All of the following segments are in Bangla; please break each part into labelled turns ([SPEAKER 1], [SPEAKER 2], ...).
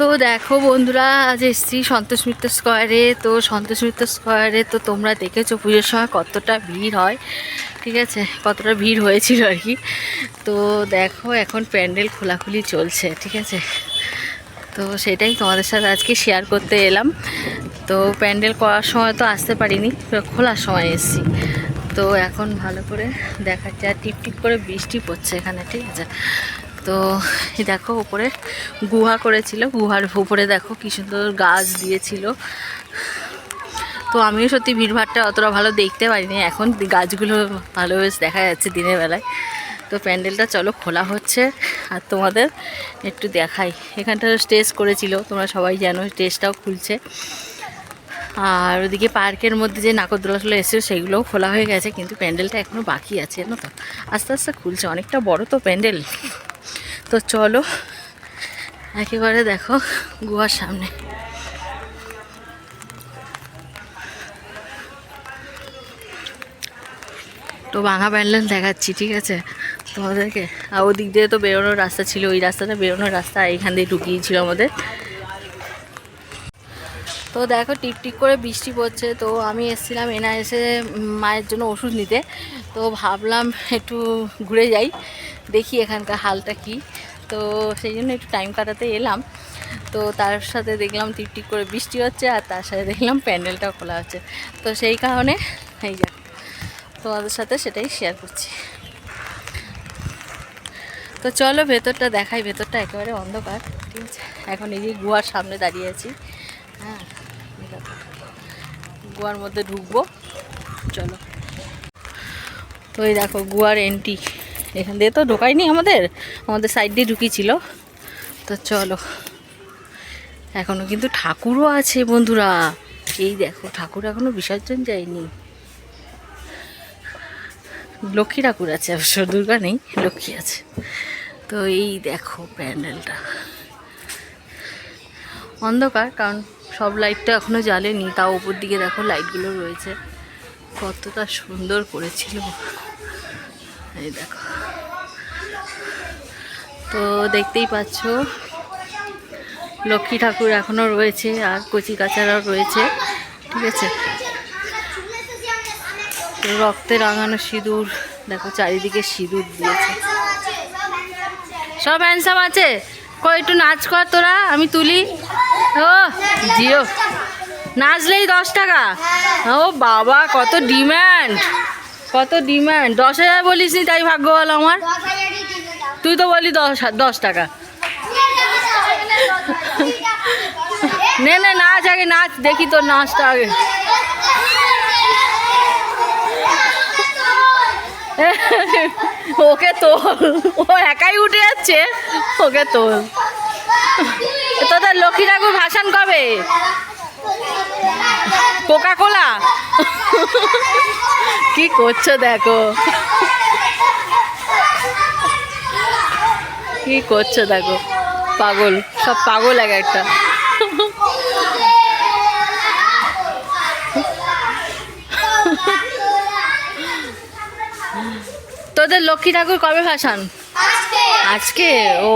[SPEAKER 1] তো দেখো বন্ধুরা, আজ এসছি সন্তোষ মিত্র স্কোয়ারে। তো সন্তোষ মিত্র স্কোয়ারে তো তোমরা দেখেছ পুজোর সময় কতটা ভিড় হয়। ঠিক আছে, কতটা ভিড় হয়েছিল আর কি। তো দেখো এখন প্যান্ডেল খোলাখুলি চলছে, ঠিক আছে। তো সেটাই তোমাদের সাথে আজকে শেয়ার করতে এলাম। তো প্যান্ডেল করার সময় তো আসতে পারিনি খোলার সময় এসেছি। তো এখন ভালো করে দেখা যায় টিপ টিপ করে বৃষ্টি পড়ছে এখানে, ঠিক আছে। তো দেখো উপরে গুহা করেছিল, গুহার উপরে দেখো কি সুন্দর গাছ দিয়েছিল। তো আমিও সত্যি ভিড়ভাড়টা অতটা ভালো দেখতে পারিনি এখন গাছগুলো ভালো বেশ দেখা যাচ্ছে দিনের বেলায়। তো প্যান্ডেলটা চলো খোলা হচ্ছে, আর তোমাদের একটু দেখাই। এখানটা স্টেজ করেছিল, তোমরা সবাই জানো, স্টেজটাও খুলছে। আর ওদিকে পার্কের মধ্যে যে নাগরদোলাগুলো এসেছে, সেগুলোও খোলা হয়ে গেছে, কিন্তু প্যান্ডেলটা এখনও বাকি আছে, জানো তো? আস্তে আস্তে খুলছে, অনেকটা বড় তো প্যান্ডেল। তো চলো, একেবারে দেখো গুহার সামনে। তো ভাঙা প্যান্ডেল দেখাচ্ছি, ঠিক আছে? তোমাদেরকে, আর ওদিক দিয়ে তো বেরোনোর রাস্তা ছিল, ওই রাস্তাটা বেরোনোর রাস্তা, এইখান দিয়ে ঢুকিয়েছিল আমাদের। তো দেখো টিপ টিপ করে বৃষ্টি পড়ছে, তো আমি এসেছিলাম এনা এসে মায়ের জন্য ওষুধ নিতে। তো ভাবলাম একটু ঘুরে যাই, দেখি এখানকার হালটা কি। তো সেই জন্য একটু টাইম কাটাতে এলাম। তো তার সাথে দেখলাম টিপ টিপ করে বৃষ্টি হচ্ছে, আর তার সাথে দেখলাম প্যান্ডেলটাও খোলা হচ্ছে। তো সেই কারণে, এই যা, তোমাদের সাথে সেটাই শেয়ার করছি। তো চলো ভেতরটা দেখাই, ভেতরটা একেবারে অন্ধকার, ঠিক আছে? এখন এই যে গুহার সামনে দাঁড়িয়ে আছি। গুহার মধ্যে ঢুকবো। চলো। তো এই দেখো গুয়ার এন্ট্রি এখান দিয়ে তো ঢোকায়নি আমাদের? আমাদের সাইড দিয়ে ঢুকিয়েছিল। তো চলো। এখনও কিন্তু ঠাকুরও আছে বন্ধুরা। এই দেখো, ঠাকুর এখনও বিসর্জন যায়নি। লক্ষ্মী ঠাকুর আছে, অবশ্য দুর্গা নেই, লক্ষ্মী আছে। তো এই দেখো প্যান্ডেলটা। অন্ধকার, কারণ সব লাইটটা এখনও জ্বালেনি। তাও উপর দিকে দেখো লাইটগুলো রয়েছে। কতটা সুন্দর করেছিল। এই দেখো। তো দেখতেই পাচ্ছ, লক্ষ্মী ঠাকুর এখনও রয়েছে আর কচি কাচারাও রয়েছে, ঠিক আছে? রক্তে রাঙানো সিঁদুর, দেখো চারিদিকে সিঁদুর দিয়েছে। সব হ্যান্ডসাম আছে? কই একটু নাচ কর তোরা আমি তুলি। ও জিও। নাচলেই দশ টাকা। ও বাবা কত ডিম্যান্ড কত ডিম্যান্ড দশ হাজার বলিস নি তাই ভাগ্য বল আমার। তুই তো বলি দশ দশ টাকা। নে নে নাচ আগে নাচ দেখি তোর নাচটা আগে। ওকে তোল। ও একাই উঠে যাচ্ছে? ওকে তোল। তোদের লক্ষ্মী ঠাকুর ভাসান কবে? কোকা কোলা কি করছ দেখো? কি করছ দেখো? পাগল, সব পাগল এক একটা। তোদের লক্ষ্মী ঠাকুর কবে ভাসান? আজকে। ও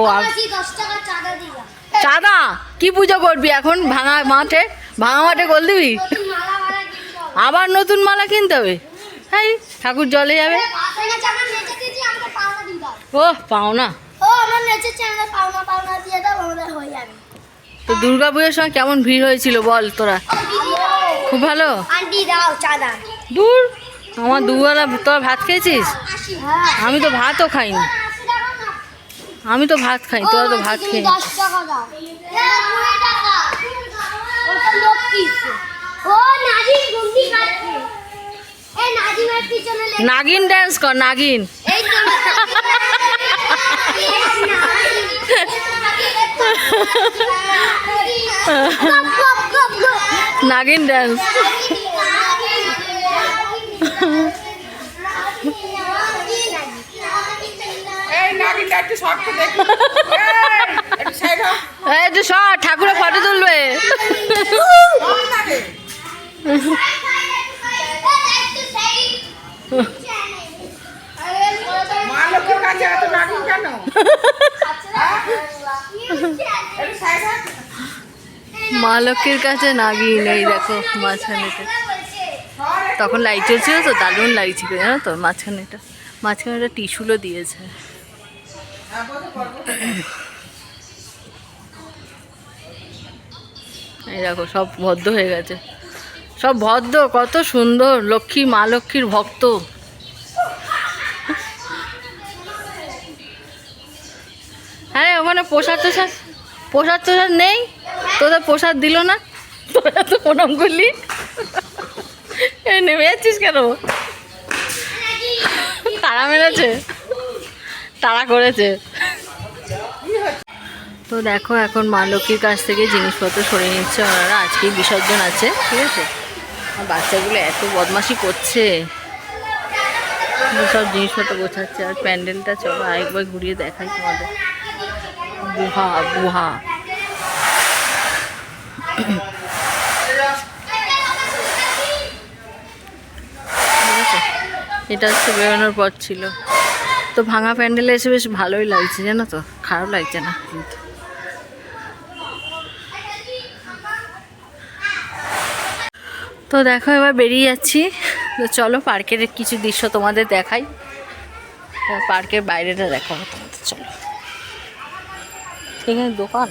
[SPEAKER 1] চাঁদা কি পুজো করবি এখন? ভাঙা মাঠে? ভাঙা মাঠে গোল দিবি? আবার নতুন মালা কিনতে হবে? হ্যাঁ ঠাকুর জলে যাবে। ও পাওনা তো দুর্গা পুজোর সময় কেমন ভিড় হয়েছিল বল তোরা? খুব ভালো? দূর। আমার দুবেলা তোরা ভাত খেয়েছিস? আমি তো ভাতও খাইনি। আমি তো ভাত খাই তোরা তো ভাত খেয়ে নাগিন ড্যান্স কর, নাগিন। নাগিন ড্যান্স
[SPEAKER 2] এই নাগিনটা একটু শর্ট করে দেখি এই, একটু সাইড হোক
[SPEAKER 1] এই তো সর ঠাকুরের ফটো তুলবে।
[SPEAKER 2] মা কাছে নাগিন হ্যাঁ?
[SPEAKER 1] লক্ষ্মীর কাছে নাগিয়ে নেই দেখো মাঝখানেটা তখন লাইট চলছিল তো, দারুণ লাগছিল, জানো তো? মাঝখানে এটা মাঝখানে একটা টিস্যুলও দিয়েছে। এই দেখো, সব ভদ্র হয়ে গেছে। সব ভদ্র, কত সুন্দর, লক্ষ্মী, মা লক্ষ্মীর ভক্ত। হ্যাঁ ওখানে প্রসাদ টোসাদ প্রসাদ টোসাদ নেই? তোদের প্রসাদ দিল না? তোরা তো প্রণাম করলি নেমে যাচ্ছিস কেন? তারা মেরেছে। তারা করেছে। তো দেখো, এখন মা লক্ষ্মীর কাছ থেকে জিনিসপত্র সরিয়ে নিচ্ছে ওনারা আজকেই বিসর্জন আছে, ঠিক আছে? আর বাচ্চাগুলো এত বদমাশি করছে। সব জিনিসপত্র গোছাচ্ছে। আর প্যান্ডেলটা চলো, আরেকবার ঘুরিয়ে দেখাই তোমাদের। বুহা বুহা ঠিক আছে? এটা হচ্ছে বেরোনোর পর ছিল। তো ভাঙা প্যান্ডেলে এসে বেশ ভালোই লাগছে, জানো তো? খারাপ লাগছে না কিন্তু। তো দেখো, এবার বেরিয়ে যাচ্ছি। তো চলো পার্কের কিছু দৃশ্য তোমাদের দেখাই। পার্কের বাইরেটা দেখো তোমাদের, চলো। এখানে দোকান?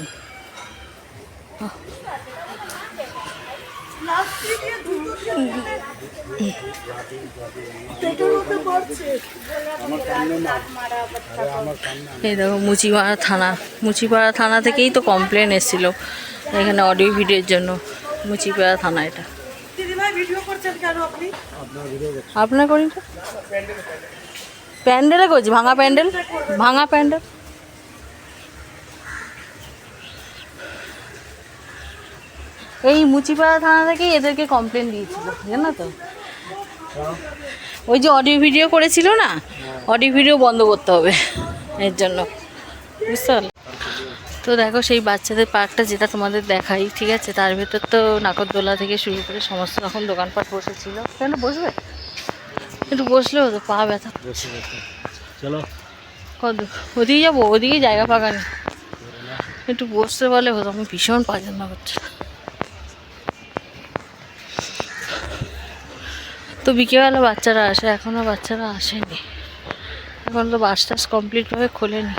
[SPEAKER 1] এই দেখো মুচিপাড়া থানা। মুচিপাড়া থানা থেকেই তো কমপ্লেন এসেছিল এখানে অডিও ভিডিওর জন্য। মুচিপাড়া থানা এটা। আপনার করি প্যান্ডেলে করছি, ভাঙা প্যান্ডেল? ভাঙা প্যান্ডেল? এই মুচিপাড়া থানা থেকেই এদেরকে কমপ্লেন দিয়েছিল জানো তো? ওই যে অডিও ভিডিও করেছিল না? অডিও ভিডিও বন্ধ করতে হবে এর জন্য। বুঝতে পারলে? তো দেখো সেই বাচ্চাদের পার্কটা যেটা তোমাদের দেখাই ঠিক আছে? তার ভেতর তো নাকরদোলা থেকে শুরু করে সমস্ত রকম দোকানপাট বসেছিল। কেন বসবে? একটু বসলেও তো পা ব্যথা।
[SPEAKER 3] চলো।
[SPEAKER 1] কত ওদিকে যাব ওদিকে জায়গা ফাঁকা নেই। একটু বসতে বলে হতো আমি ভীষণ পছন্দ করছে তো বিকেলবেলা বাচ্চারা আসে এখনও বাচ্চারা আসেনি। এখন তো বাস টাস কমপ্লিটভাবে খোলেনি।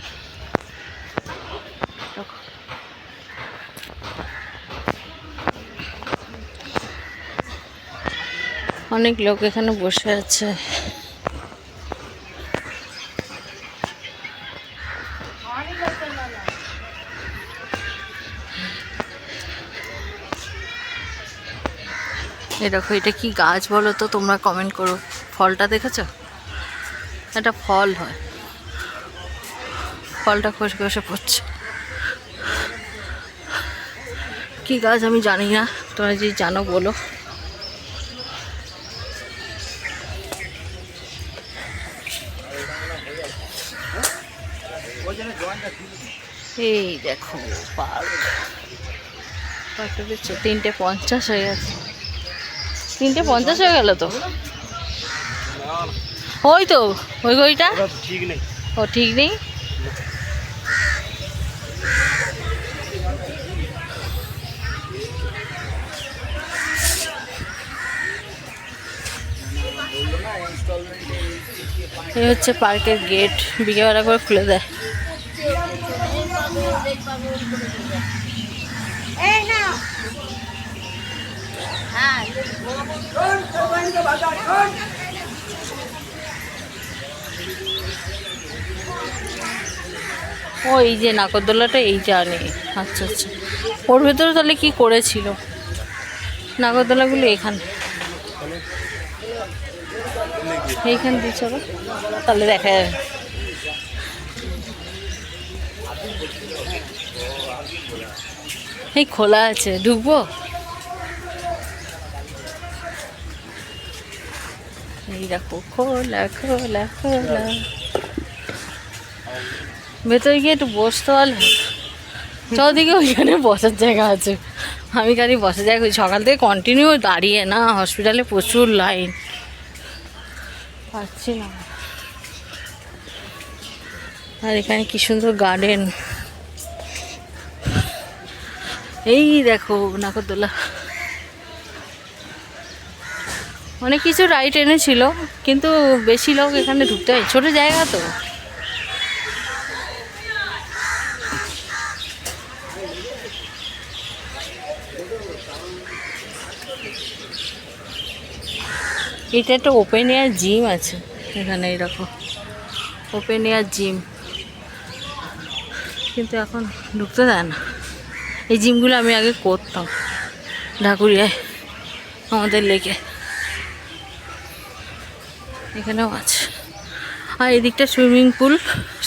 [SPEAKER 1] অনেক লোক এখানে বসে আছে। এই দেখো, এটা কি গাছ বলো তো? তোমরা কমেন্ট করো। ফলটা দেখেছ? এটা ফল হয়। ফলটা খসে খসে পড়ছে। কি গাছ আমি জানি না, তোমরা যদি জানো বলো। এই দেখো পার্ক পার্কটা তিনটে পঞ্চাশ হয়ে গেছে। তিনটে পঞ্চাশ হয়ে গেল তো। ওই তো ওই
[SPEAKER 3] ঠিক নেই।
[SPEAKER 1] ও ঠিক নেই? এই হচ্ছে পার্কের গেট বিকেলবেলা করে খুলে দেয়। ও এই যে নাগরদোলাটা এই জানে। আচ্ছা আচ্ছা। ওর ভেতরে তাহলে কি করেছিল? নাগরদোলাগুলো এখানে। এইখান দিয়ে চলো। তাহলে দেখা যাবে। এই খোলা আছে। ঢুকবো? এই দেখো খোলা খোলা খোলা ভেতরে গিয়ে একটু বসতে পারলে চৌদিকে ওইখানে বসার জায়গা আছে আমি খালি বসার জায়গা। সকাল থেকে কন্টিনিউ দাঁড়িয়ে না হসপিটালে প্রচুর লাইন পাচ্ছি না আর এখানে কি সুন্দর গার্ডেন এই দেখো নাগরদোলা অনেক কিছু রাইড এনেছিল, কিন্তু বেশি লোক এখানে ঢুকতে হয়। ছোটো জায়গা তো। এটা একটা ওপেন এয়ার জিম আছে, এখানে এরকম। ওপেন এয়ার জিম কিন্তু এখন ঢুকতে দেয় না। এই জিমগুলো আমি আগে করতাম। ঢাকুরিয়ায়, আমাদের লেগে এখানেও আছে। আর এদিকটা সুইমিং পুল।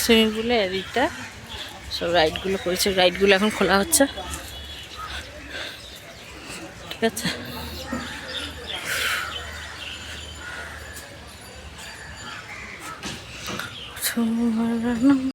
[SPEAKER 1] সুইমিং পুলে এদিকটা সব রাইডগুলো করেছে। রাইডগুলো এখন খোলা হচ্ছে। ঠিক আছে। তোমার